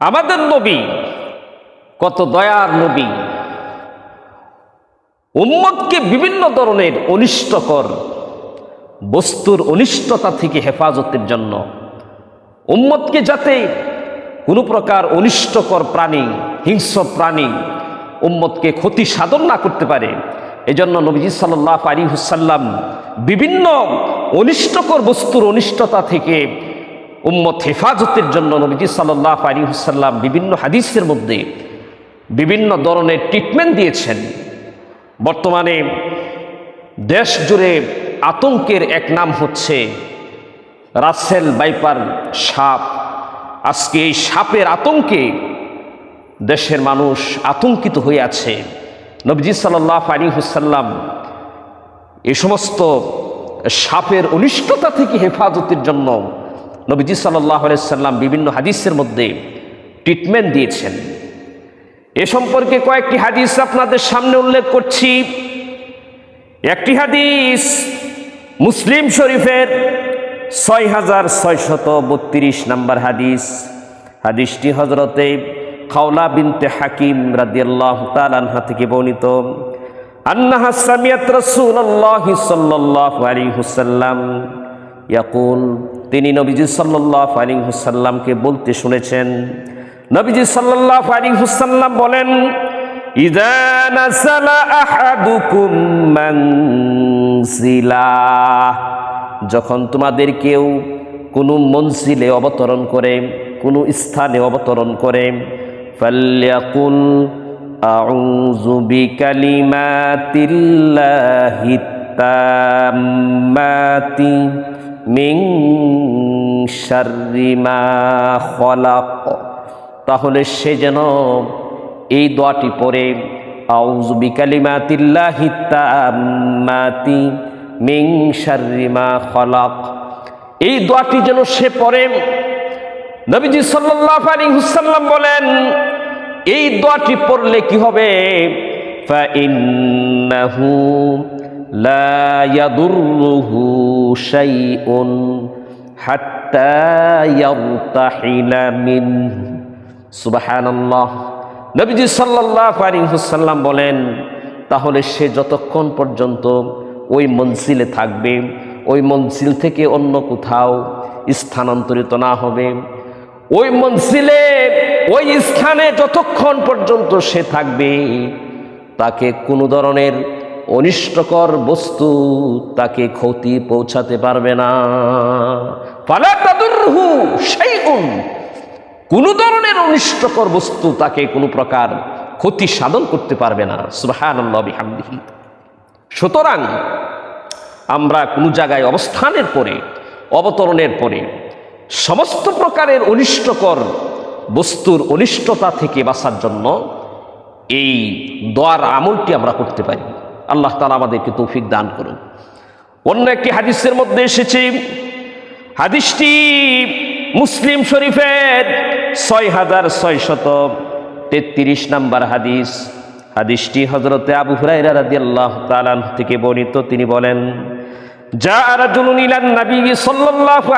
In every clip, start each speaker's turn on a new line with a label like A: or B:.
A: আমাদের নবী, কত দয়ার নবী। উম্মতকে বিভিন্ন ধরনের অনিষ্টকর বস্তুর অনিষ্টতা থেকে হেফাজতের জন্য উম্মতকে যাতে কোনো প্রকার অনিষ্টকর প্রাণী, হিংস্র প্রাণী উম্মতকে ক্ষতি সাধন না করতে পারে, এজন্য নবীজি সাল্লাহ আলী হুসাল্লাম বিভিন্ন অনিষ্টকর বস্তুর অনিষ্টতা থেকে উম্মত হেফাজতের জন্য নবীজি সাল্লাহ আলী হুসাল্লাম বিভিন্ন হাদিসের মধ্যে বিভিন্ন ধরনের ট্রিটমেন্ট দিয়েছেন। বর্তমানে দেশ জুড়ে আতঙ্কের এক নাম হচ্ছে রাসেল বাইপার সাপ। আজকে এই সাপের আতঙ্কে দেশের মানুষ আতঙ্কিত হয়ে আছে। নবজি সাল্লাহ আলী হুসাল্লাম এ সমস্ত সাপের অনিষ্টতা থেকে হেফাজতের জন্য নবীজি সাল্লাহ সাল্লাম বিভিন্ন হাদিসের মধ্যে ট্রিটমেন্ট দিয়েছেন। এ সম্পর্কে কয়েকটি হাদিস আপনাদের সামনে উল্লেখ করছি। একটি হাদিস মুসলিম শরীফের ছয় হাজার ছয়শত বত্রিশ নম্বর হাদিস। হাদিসটি হজরতে খাওলা বিনতে হাকিম রাদিয়াল্লাহ তালানহা থেকে বর্ণিত। আন্নাহা সামিয়াত রাসূলুল্লাহ সাল্লাল্লাহু আলাইহি ওয়াসাল্লাম। ইয়াকুল, তিনি নবীজি সাল্লাল্লাহু আলাইহি হুসাল্লামকে বলতে শুনেছেন। নবীজি সাল্লাল্লাহু আলাইহি হুসাল্লাম বলেন যখন তোমাদের কেউ কোনো মনসিলে অবতরণ করে, কোনো স্থানে অবতরণ করে, ফাল্যাকুল মা খলাক। তাহলে সে যেন এই দোয়াটি পড়ে, আউযু বিকালিমাতিল্লাহি তাম্মাতি মিং শারিমা খলাক। এই দোয়াটি যেন সে পড়ে, নবীজি সাল্লাল্লাহু আলাইহি হুসাল্লাম বলেন, এই দোয়াটি পড়লে কি হবে? ফাইন্নাহু বলেন, তাহলে সে যতক্ষণ পর্যন্ত ওই মঞ্জিলে থাকবে, ওই মঞ্জিল থেকে অন্য কোথাও স্থানান্তরিত না হবে, ওই মঞ্জিলে, ওই স্থানে যতক্ষণ পর্যন্ত সে থাকবে, তাকে কোনো ধরনের অনিষ্টকর বস্তু তাকে ক্ষতি পৌঁছাতে পারবে না। ফালা তাদুরহু শাইউন। কোনো ধরনের অনিষ্টকর বস্তু তাকে কোনো প্রকার ক্ষতি সাধন করতে পারবে না। সুবহানাল্লাহ বিহামদিহি। সুতরাং আমরা কোনো জায়গায় অবস্থানের পরে, অবতরণের পরে সমস্ত প্রকারের অনিষ্টকর বস্তুর অনিষ্টতা থেকে বাঁচার জন্য এই দোয়ার আমলটি আমরা করতে পারি। আল্লাহ তালা আমাদেরকে তৌফিক দান করুন। অন্য একটি হাদিসের মধ্যে এসেছে, হাদিসটি মুসলিম শরীফের ছয় হাজার ছয় শত তেত্রিশ নাম্বার হাদিস। হাদিসটি হজরতে আবু হুরাইরা রাদিয়াল্লাহু তাআলা থেকে বর্ণিত। তিনি বলেন যা রাজুলুন নবীজি সাল্লাল্লাহু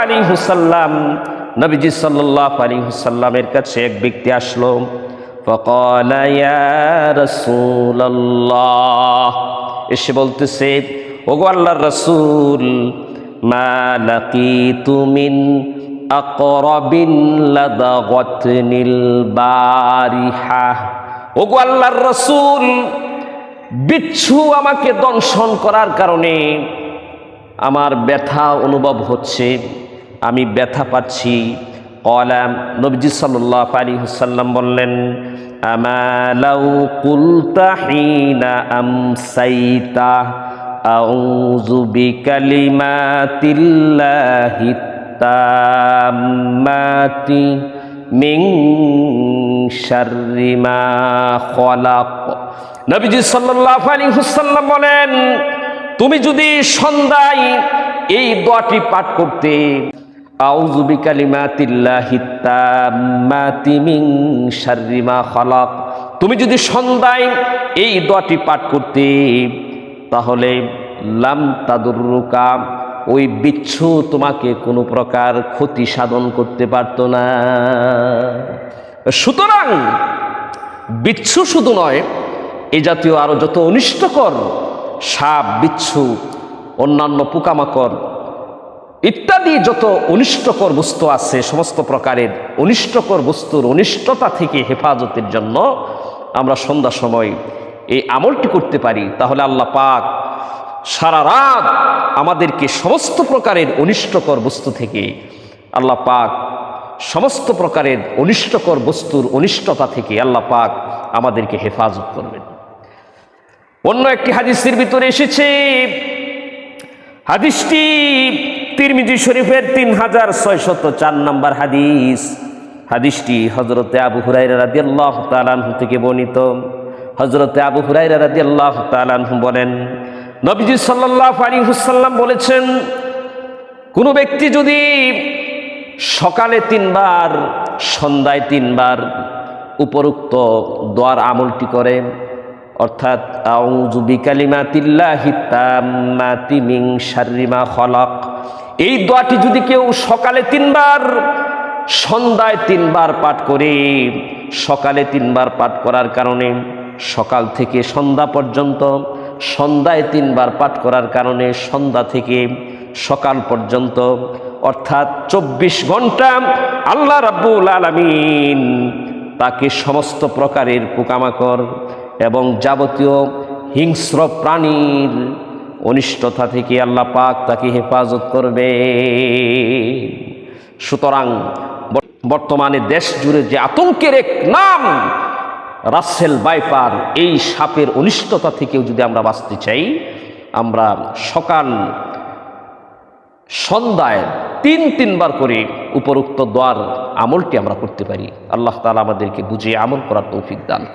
A: আলাইহি ওয়াসাল্লামের কাছে এক ব্যক্তি আসলো। فقال يا رسول الله এসে বলতেছে ওগো আল্লাহর রাসূল মা লাকিতু মিন আকরাবিন লাদাগাতনিল বারিহা ওগো আল্লাহর রসুল বিচ্ছু আমাকে দংশন করার কারণে আমার ব্যথা অনুভব হচ্ছে আমি ব্যথা পাচ্ছি কলাম নবজি সাল্লাহ আলী হুসাল্লাম বললেন আমালাউ কুলতাহিনা আমসাইতা, আউযু বিকালিমাতিল্লাহি তাম্মাতি মিং শাররি মা খলাক। নবীজি সাল্লাল্লাহু আলাইহি ওয়াসাল্লাম বলেন, তুমি যদি সন্ধ্যায় এই দোয়াটি পাঠ করতে আউযু বিকালিমাতিল্লাহি তাম্মাতি মিং শাররি তুমি যদি সন্ধ্যায় এই দোয়াটি পাঠ করতে, তাহলে লাম তাদুররুকা ওই বিচ্ছু তোমাকে কোনো প্রকার ক্ষতি সাধন করতে পারত না। সুতরাং বিচ্ছু শুধু নয়, এ জাতীয় আরও যত অনিষ্টকর সাপ, বিচ্ছু, অন্যান্য পোকামাকড় ইত্যাদি যত অনিষ্টকর বস্তু আছে, সমস্ত প্রকারের অনিষ্টকর বস্তুর অনিষ্টতা থেকে হেফাজতের জন্য আমরা সন্ধ্যা সময় এই আমলটি করতে পারি। তাহলে আল্লাহ পাক সারা রাত আমাদেরকে সমস্ত প্রকারের অনিষ্টকর বস্তু থেকে, আল্লাহ পাক সমস্ত প্রকারের অনিষ্টকর বস্তুর অনিষ্টতা থেকে আল্লাহ পাক আমাদেরকে হেফাজত করবেন। অন্য একটি হাদিসের ভিতরে এসেছে, হাদিসটি তিরমিজি শরীফের তিন হাজার ছয় ছয়শত চার নম্বর হাদিস। হাদিসটি হজরতে আবু হুরাইরা রাদিয়াল্লাহ তালানহু থেকে বর্ণিত। হজরতে আবু হুরাইরা রাদিয়াল্লাহ তালানহু বলেন, নবীজি সাল্লাহ আলী হুসাল্লাম বলেছেন, কোনো ব্যক্তি যদি সকালে তিনবার, সন্ধ্যায় তিনবার উপরোক্ত দোয়ার আমলটি করে, অর্থাৎ মিন শাররি মা খলাক এই দোয়াটি যদি কেউ সকালে তিনবার, সন্ধ্যায় তিনবার পাঠ করে, সকালে তিনবার পাঠ করার কারণে, সকাল থেকে সন্ধ্যা পর্যন্ত, সন্ধ্যায় তিনবার পাঠ করার কারণে সন্ধ্যা থেকে সকাল পর্যন্ত, অর্থাৎ চব্বিশ ঘণ্টা আল্লাহ রাব্বুল আলামিন তাকে সমস্ত প্রকারের পোকামাকড় এবং যাবতীয় হিংস্র প্রাণীর অনিষ্টতা থেকে আল্লাহ পাক তাকে হেফাজত করবে সুতরাং বর- বর্তমানে দেশ জুড়ে যে আতঙ্কের এক নাম, রাসেল বাইপার, এই সাপের অনিষ্টতা থেকেও যদি আমরা বাঁচতে চাই, আমরা সকাল সন্ধ্যায় তিন তিনবার করে উপরোক্ত দ্বার আমলটি আমরা করতে পারি আল্লাহ তালা আমাদেরকে বুঝিয়ে আমল করার তৌফিক দান।